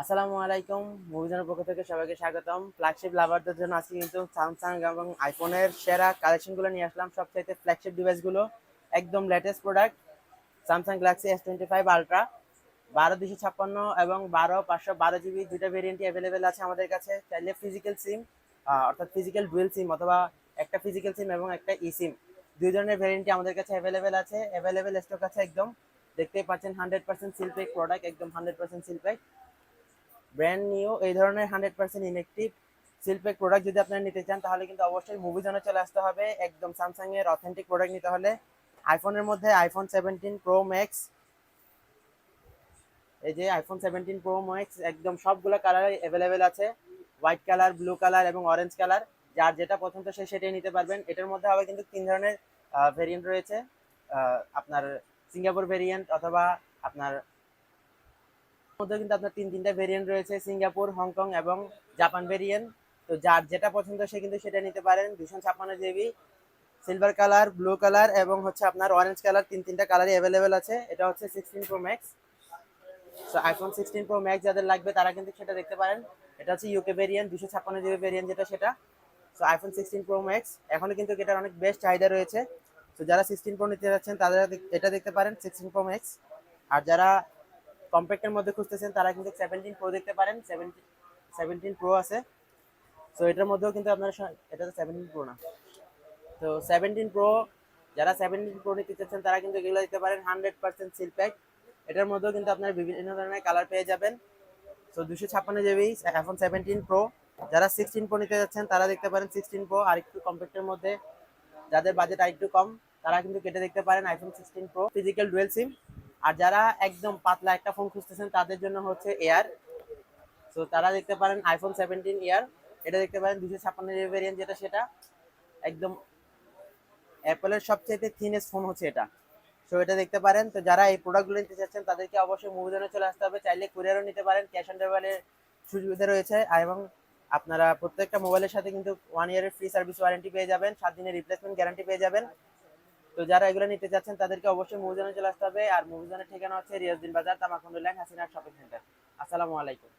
আসসালামু আলাইকুম মুভিজনের পক্ষ থেকে সবাইকে স্বাগতম। ফ্ল্যাগশিপ লাভারদের জন্য আজকে কিন্তু স্যামসাং এবং আইফোনের সেরা কালেকশনগুলো নিয়ে আসলাম। সবচাইতে ফ্ল্যাগশিপ ডিভাইসগুলো একদম latest product Samsung Galaxy S twenty five ultra বারো দুশো ছাপ্পান্ন এবং বারো পাঁচশো বারো জিবি দুইটা ভেরিয়েন্টই অ্যাভেলেবেল আছে আমাদের কাছে। চাইলে ফিজিক্যাল সিম অর্থাৎ ফিজিক্যাল ডুয়েল সিম অথবা একটা ফিজিক্যাল সিম এবং একটা ই সিম দুই ধরনের ভেরিয়েন্টই আমাদের কাছে অ্যাভেলেবেল আছে। অ্যাভেলেবেল স্টক আছে একদম। দেখতেই পাচ্ছেন hundred percent seal pack product একদম hundred percent seal pack brand new এই ধরনের hundred percent inactive seal pack product যদি আপনারা নিতে চান, তাহলে কিন্তু অবশ্যই মুভি জোনে চলে আসতে হবে। একদম স্যামসাং এর অথেন্টিক প্রোডাক্ট নিতে হলে। আইফোনের মধ্যে আইফোন সেভেন্টিন প্রো ম্যাক্স এই যে আইফোন সেভেন্টিন প্রো ম্যাক্স একদম সবগুলো কালার অ্যাভেলেবেল আছে। হোয়াইট কালার ব্লু কালার এবং অরেঞ্জ কালার যার যেটা পছন্দ সে সেটাই নিতে পারবেন। এটার মধ্যে হবে কিন্তু তিন ধরনের ভেরিয়েন্ট রয়েছে। আপনার সিঙ্গাপুর ভেরিয়েন্ট অথবা আপনার মধ্যে কিন্তু আপনার তিন তিনটা ভেরিয়েন্ট রয়েছে, সিঙ্গাপুর, হংকং এবং জাপান ভেরিয়েন্ট তো যার যেটা পছন্দ সে কিন্তু সেটা নিতে পারেন। দুশো ছাপ্পান্ন GB silver colour blue colour এবং হচ্ছে আপনার অরেঞ্জ কালার তিন তিনটা কালারই অ্যাভেলেবেল আছে। এটা হচ্ছে sixteen pro max so iPhone sixteen pro max যাদের লাগবে তারা কিন্তু সেটা দেখতে পারেন। এটা হচ্ছে ইউকে ভেরিয়েন্ট দুশো ছাপ্পান্ন জিবি ভেরিয়েন্ট যেটা সেটা। So iPhone sixteen pro max এখনও কিন্তু এটার অনেক বেস্ট চাহিদা রয়েছে। তো যারা সিক্সটিন প্রো নিতে যাচ্ছেন তারা এটা দেখতে পারেন সিক্সটিন প্রো ম্যাক্স আর যারা কম্প্যাক্টের মধ্যে খুঁজতেছেন, তারা কিন্তু সেভেন্টিন প্রো দেখতে পারেন সেভেন্টিন প্রো আছে। সো এটার মধ্যেও কিন্তু আপনারা এটা তো সেভেন্টিন প্রো না। তো সেভেন্টিন প্রো যারা সেভেন্টিন প্রো নিতে চাচ্ছেন, তারা কিন্তু এগুলো দিতে পারেন হান্ড্রেড পার্সেন্ট সিল প্যাক এটার মধ্যেও কিন্তু আপনার বিভিন্ন ধরনের কালার পেয়ে যাবেন। সো দুশো ছাপ্পান্ন জিবি এখন সেভেন্টিন প্রো যারা সিক্সটিন প্রো নিতে যাচ্ছেন তারা দেখতে পারেন সিক্সটিন প্রো আর একটু কম্প্যাক্টের মধ্যে, যাদের বাজেট আর একটু কম, তারা কিন্তু কেটে দেখতে পারেন iPhone sixteen pro physical dual SIM আর যারা একদম পাতলা একটা ফোন খুঁজতেছেন, তাদের জন্য হচ্ছে এয়ার সো তারা দেখতে পারেন আইফোন সেভেন্টিন ইয়ার এটা দেখতে পারেন দুশো ছাপ্পান্ন ভেরিয়েন্ট যেটা সেটা। একদম অ্যাপেলের সবচেয়ে থিনেস্ট ফোন হচ্ছে এটা। সো এটা দেখতে পারেন। তো, যারা এই প্রোডাক্টগুলো নিতে চাচ্ছেন, তাদেরকে অবশ্যই মুভিজনে চলে আসতে হবে। চাইলে কুরিয়ারও নিতে পারেন। ক্যাশ অন ডেলিভারির সুবিধা রয়েছে। এবং আপনারা প্রত্যেকটা মোবাইলের সাথে কিন্তু ওয়ান ইয়ারের ফ্রি সার্ভিস ওয়ারেন্টি পেয়ে যাবেন। সাত দিনের রিপ্লেসমেন্ট গ্যারান্টি পেয়ে যাবেন। তো যারা এগুলো নিতে চাচ্ছেন, তাদেরকে অবশ্যই মুভিজনে চলে আসতে হবে। আর মুভিজনের ঠিকানা হচ্ছে রিয়াজদিন বাজার, তামাকুন্ডু ল্যাং, হাসিনার শপিং সেন্টার। আসসালামু আলাইকুম।